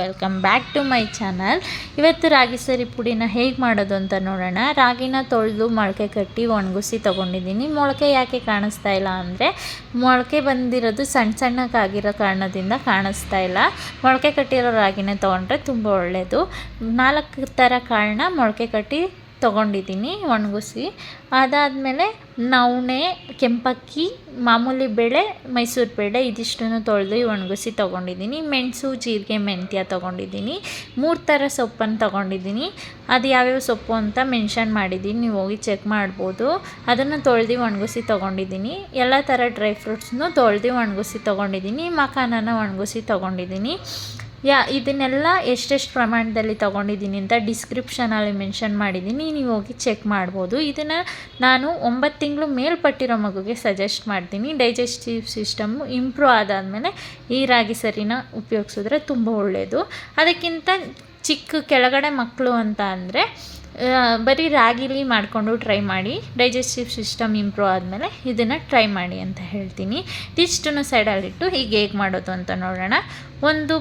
Welcome back to my channel. ಇವತ್ತು ರಾಗಿ ಸರಿ ಪುಡಿನ ಹೇಗೆ ಮಾಡೋದು ಅಂತ ನೋಡೋಣ. ರಾಗಿನ ತೊಳೆದು ಮೊಳಕೆ ಕಟ್ಟಿ ಒಣಗಿಸಿ ತೊಗೊಂಡಿದ್ದೀನಿ. ಮೊಳಕೆ ಯಾಕೆ ಕಾಣಿಸ್ತಾ ಇಲ್ಲ ಅಂದರೆ, ಮೊಳಕೆ ಬಂದಿರೋದು ಸಣ್ಣ ಸಣ್ಣಕ್ಕಾಗಿರೋ ಕಾರಣದಿಂದ ಕಾಣಿಸ್ತಾ ಇಲ್ಲ. ಮೊಳಕೆ ಕಟ್ಟಿರೋ ರಾಗಿನೇ ತೊಗೊಂಡ್ರೆ ತುಂಬ ಒಳ್ಳೆಯದು ನಾಲ್ಕು ಥರ ಕಾರಣ, ಮೊಳಕೆ ಕಟ್ಟಿ ತೊಗೊಂಡಿದ್ದೀನಿ, ಒಣಗಿಸಿ. ಅದಾದಮೇಲೆ ನವಣೆ, ಕೆಂಪಕ್ಕಿ, ಮಾಮೂಲಿ ಬೇಳೆ, ಮೈಸೂರು ಬೇಳೆ ಇದಿಷ್ಟನ್ನು ತೊಳೆದು ಒಣಗಿಸಿ ತೊಗೊಂಡಿದ್ದೀನಿ. ಮೆಣಸು, ಜೀರಿಗೆ, ಮೆಂತ್ಯ ತೊಗೊಂಡಿದ್ದೀನಿ. ಮೂರು ಥರ ಸೊಪ್ಪನ್ನು ತೊಗೊಂಡಿದ್ದೀನಿ. ಅದು ಯಾವ್ಯಾವ ಸೊಪ್ಪು ಅಂತ ಮೆನ್ಷನ್ ಮಾಡಿದ್ದೀನಿ, ನೀವು ಹೋಗಿ ಚೆಕ್ ಮಾಡ್ಬೋದು. ಅದನ್ನು ತೊಳೆದು ಒಣಗಿಸಿ ತೊಗೊಂಡಿದ್ದೀನಿ. ಎಲ್ಲ ಥರ ಡ್ರೈ ಫ್ರೂಟ್ಸ್ನು ತೊಳೆದು ಒಣಗಿಸಿ ತೊಗೊಂಡಿದ್ದೀನಿ. ಮಖಾನನ ಒಣಗಿಸಿ ತೊಗೊಂಡಿದ್ದೀನಿ. ಯಾ, ಇದನ್ನೆಲ್ಲ ಎಷ್ಟೆಷ್ಟು ಪ್ರಮಾಣದಲ್ಲಿ ತೊಗೊಂಡಿದ್ದೀನಿ ಅಂತ ಡಿಸ್ಕ್ರಿಪ್ಷನಲ್ಲಿ ಮೆನ್ಷನ್ ಮಾಡಿದ್ದೀನಿ. ನೀವು ಹೋಗಿ ಚೆಕ್ ಮಾಡ್ಬೋದು. ಇದನ್ನು ನಾನು ಒಂಬತ್ತು ತಿಂಗಳು ಮೇಲ್ಪಟ್ಟಿರೋ ಮಗುಗೆ ಸಜೆಸ್ಟ್ ಮಾಡ್ತೀನಿ. ಡೈಜೆಸ್ಟಿವ್ ಸಿಸ್ಟಮ್ಮು ಇಂಪ್ರೂವ್ ಆದಾದಮೇಲೆ ಈ ರಾಗಿ ಸರಿನ ಉಪಯೋಗಿಸಿದ್ರೆ ತುಂಬ ಒಳ್ಳೆಯದು ಅದಕ್ಕಿಂತ ಚಿಕ್ಕ ಕೆಳಗಡೆ ಮಕ್ಕಳು ಅಂತ ಅಂದರೆ ಬರೀ ರಾಗಿಲಿ ಮಾಡಿಕೊಂಡು ಟ್ರೈ ಮಾಡಿ ಡೈಜೆಸ್ಟಿವ್ ಸಿಸ್ಟಮ್ ಇಂಪ್ರೂವ್ ಆದಮೇಲೆ ಇದನ್ನು ಟ್ರೈ ಮಾಡಿ ಅಂತ ಹೇಳ್ತೀನಿ. ಇದಿಷ್ಟನ್ನು ಸೈಡಲ್ಲಿಟ್ಟು ಈಗ ಹೇಗೆ ಮಾಡೋದು ಅಂತ ನೋಡೋಣ. ಒಂದು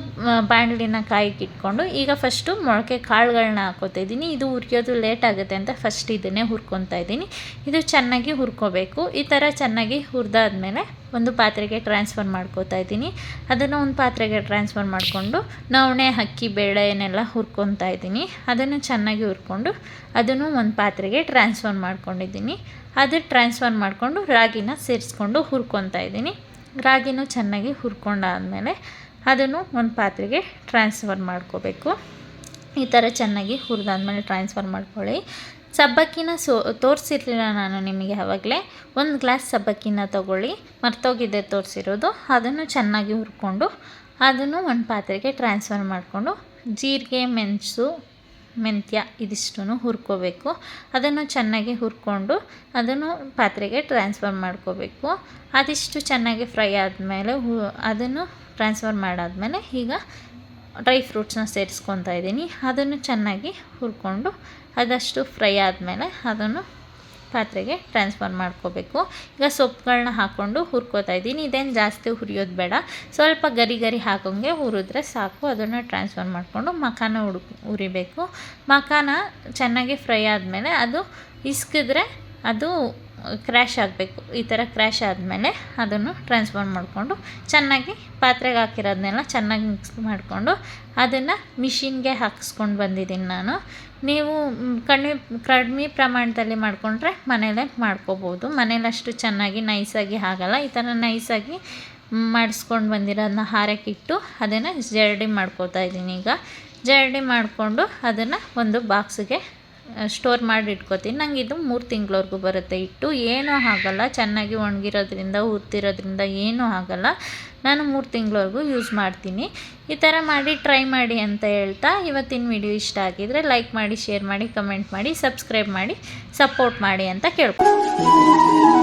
ಬಾಣಲಿನ ಕಾಯಿಗೆ ಇಟ್ಕೊಂಡು, ಈಗ ಫಸ್ಟು ಮೊಳಕೆ ಕಾಳುಗಳನ್ನ ಹಾಕೋತಾ ಇದ್ದೀನಿ. ಇದು ಹುರಿಯೋದು ಲೇಟ್ ಆಗುತ್ತೆ ಅಂತ ಫಸ್ಟ್ ಇದನ್ನೇ ಹುರ್ಕೊತಾ ಇದ್ದೀನಿ. ಇದು ಚೆನ್ನಾಗಿ ಹುರ್ಕೋಬೇಕು. ಈ ಥರ ಚೆನ್ನಾಗಿ ಹುರಿದಾದ್ಮೇಲೆ ಒಂದು ಪಾತ್ರೆಗೆ ಟ್ರಾನ್ಸ್ಫರ್ ಮಾಡ್ಕೋತಾ ಇದ್ದೀನಿ. ಅದನ್ನು ಒಂದು ಪಾತ್ರೆಗೆ ಟ್ರಾನ್ಸ್ಫರ್ ಮಾಡಿಕೊಂಡು, ನವಣೆ, ಅಕ್ಕಿ, ಬೇಳೆನೆಲ್ಲ ಹುರ್ಕೊತಾ ಇದ್ದೀನಿ. ಅದನ್ನು ಚೆನ್ನಾಗಿ ಹುರ್ಕೊಂಡು ಅದನ್ನು ಒಂದು ಪಾತ್ರೆಗೆ ಟ್ರಾನ್ಸ್ಫರ್ ಮಾಡ್ಕೊಂಡಿದ್ದೀನಿ. ಅದು ಟ್ರಾನ್ಸ್ಫರ್ ಮಾಡಿಕೊಂಡು ರಾಗಿನ ಸೇರಿಸ್ಕೊಂಡು ಹುರ್ಕೊತಾ ಇದ್ದೀನಿ. ರಾಗಿನೂ ಚೆನ್ನಾಗಿ ಹುರ್ಕೊಂಡಾದಮೇಲೆ ಅದನ್ನು ಒಂದು ಪಾತ್ರೆಗೆ ಟ್ರಾನ್ಸ್ಫರ್ ಮಾಡ್ಕೋಬೇಕು. ಈ ಥರ ಚೆನ್ನಾಗಿ ಹುರಿದಾದ್ಮೇಲೆ ಟ್ರಾನ್ಸ್ಫರ್ ಮಾಡ್ಕೊಳ್ಳಿ. ಸಬ್ಬಕ್ಕಿನ ಸೋ, ತೋರಿಸಿರ್ಲಿಲ್ಲ ನಾನು ನಿಮಗೆ ಆವಾಗಲೇ. ಒಂದು ಗ್ಲಾಸ್ ಸಬ್ಬಕ್ಕಿನ ತಗೊಳ್ಳಿ. ಮರ್ತೋಗಿದೆ ತೋರಿಸಿರೋದು. ಅದನ್ನು ಚೆನ್ನಾಗಿ ಹುರ್ಕೊಂಡು ಅದನ್ನು ಒಂದು ಪಾತ್ರೆಗೆ ಟ್ರಾನ್ಸ್ಫರ್ ಮಾಡಿಕೊಂಡು ಜೀರಿಗೆ, ಮೆಣಸು ಮೆಂತ್ಯ ಇದಿಷ್ಟು ಹುರ್ಕೋಬೇಕು. ಅದನ್ನು ಚೆನ್ನಾಗಿ ಹುರ್ಕೊಂಡು ಅದನ್ನು ಪಾತ್ರೆಗೆ ಟ್ರಾನ್ಸ್ಫರ್ ಮಾಡ್ಕೋಬೇಕು. ಅದಿಷ್ಟು ಚೆನ್ನಾಗಿ ಫ್ರೈ ಆದಮೇಲೆ ಹು, ಅದನ್ನು ಟ್ರಾನ್ಸ್ಫರ್ ಮಾಡಾದಮೇಲೆ ಈಗ ಡ್ರೈ ಫ್ರೂಟ್ಸ್ನ ಸೇರಿಸ್ಕೊತಾ ಇದ್ದೀನಿ. ಅದನ್ನು ಚೆನ್ನಾಗಿ ಹುರ್ಕೊಂಡು ಅದಷ್ಟು ಫ್ರೈ ಆದಮೇಲೆ ಅದನ್ನು ಪಾತ್ರೆಗೆ ಟ್ರಾನ್ಸ್ಫರ್ ಮಾಡ್ಕೋಬೇಕು. ಈಗ ಸೊಪ್ಪುಗಳನ್ನ ಹಾಕ್ಕೊಂಡು ಹುರ್ಕೋತಾ ಇದ್ದೀನಿ. ಇದೇನು ಜಾಸ್ತಿ ಹುರಿಯೋದು ಬೇಡ. ಸ್ವಲ್ಪ ಗರಿ ಗರಿ ಹಾಕೋಂಗೆ ಹುರಿದ್ರೆ ಸಾಕು. ಅದನ್ನು ಟ್ರಾನ್ಸ್ಫರ್ ಮಾಡಿಕೊಂಡು ಮಖಾನ ಹುಡುಕ್ ಹುರಿಬೇಕು. ಮಖಾನ ಚೆನ್ನಾಗಿ ಫ್ರೈ ಆದಮೇಲೆ ಅದು ಇಸ್ಕಿದ್ರೆ ಅದು ಕ್ರ್ಯಾಶ್ ಆಗಬೇಕು. ಈ ಥರ ಕ್ರ್ಯಾಶ್ ಆದಮೇಲೆ ಅದನ್ನು ಟ್ರಾನ್ಸ್ಫರ್ ಮಾಡಿಕೊಂಡು ಚೆನ್ನಾಗಿ ಪಾತ್ರೆಗೆ ಹಾಕಿರೋದನ್ನೆಲ್ಲ ಚೆನ್ನಾಗಿ ಮಿಕ್ಸ್ ಮಾಡಿಕೊಂಡು ಅದನ್ನು ಮಿಷಿನ್ಗೆ ಹಾಕಿಸ್ಕೊಂಡು ಬಂದಿದ್ದೀನಿ ನಾನು. ನೀವು ಕಡಿಮೆ ಕಡಿಮೆ ಪ್ರಮಾಣದಲ್ಲಿ ಮಾಡಿಕೊಂಡ್ರೆ ಮನೇಲೇ ಮಾಡ್ಕೋಬೋದು. ಮನೇಲಷ್ಟು ಚೆನ್ನಾಗಿ ನೈಸಾಗಿ ಆಗಲ್ಲ. ಈ ಥರ ನೈಸಾಗಿ ಮಾಡಿಸ್ಕೊಂಡು ಬಂದಿರೋದನ್ನ ಹಾರಕ್ಕಿಟ್ಟು ಅದನ್ನು ಜರಡಿ ಮಾಡ್ಕೋತಾ ಇದ್ದೀನಿ ಈಗ. ಜರಡಿ ಮಾಡಿಕೊಂಡು ಅದನ್ನು ಒಂದು ಬಾಕ್ಸಿಗೆ ಸ್ಟೋರ್ ಮಾಡಿ ಇಟ್ಕೋತೀನಿ ನಂಗೆ ಇದು ಮೂರು ತಿಂಗಳವರೆಗೂ ಬರುತ್ತೆ. ಇಟ್ಟು ಏನೂ ಆಗಲ್ಲ. ಚೆನ್ನಾಗಿ ಒಣಗಿರೋದ್ರಿಂದ, ಹುರ್ತಿರೋದ್ರಿಂದ ಏನೂ ಆಗಲ್ಲ. ನಾನು ಮೂರು ತಿಂಗಳವರೆಗೂ ಯೂಸ್ ಮಾಡ್ತೀನಿ. ಈ ಥರ ಮಾಡಿ ಟ್ರೈ ಮಾಡಿ ಅಂತ ಹೇಳ್ತಾ ಇವತ್ತಿನ ವಿಡಿಯೋ ಇಷ್ಟ ಆಗಿದರೆ ಲೈಕ್ ಮಾಡಿ, ಶೇರ್ ಮಾಡಿ, ಕಮೆಂಟ್ ಮಾಡಿ, ಸಬ್ಸ್ಕ್ರೈಬ್ ಮಾಡಿ, ಸಪೋರ್ಟ್ ಮಾಡಿ ಅಂತ ಕೇಳ್ಕೊತೀನಿ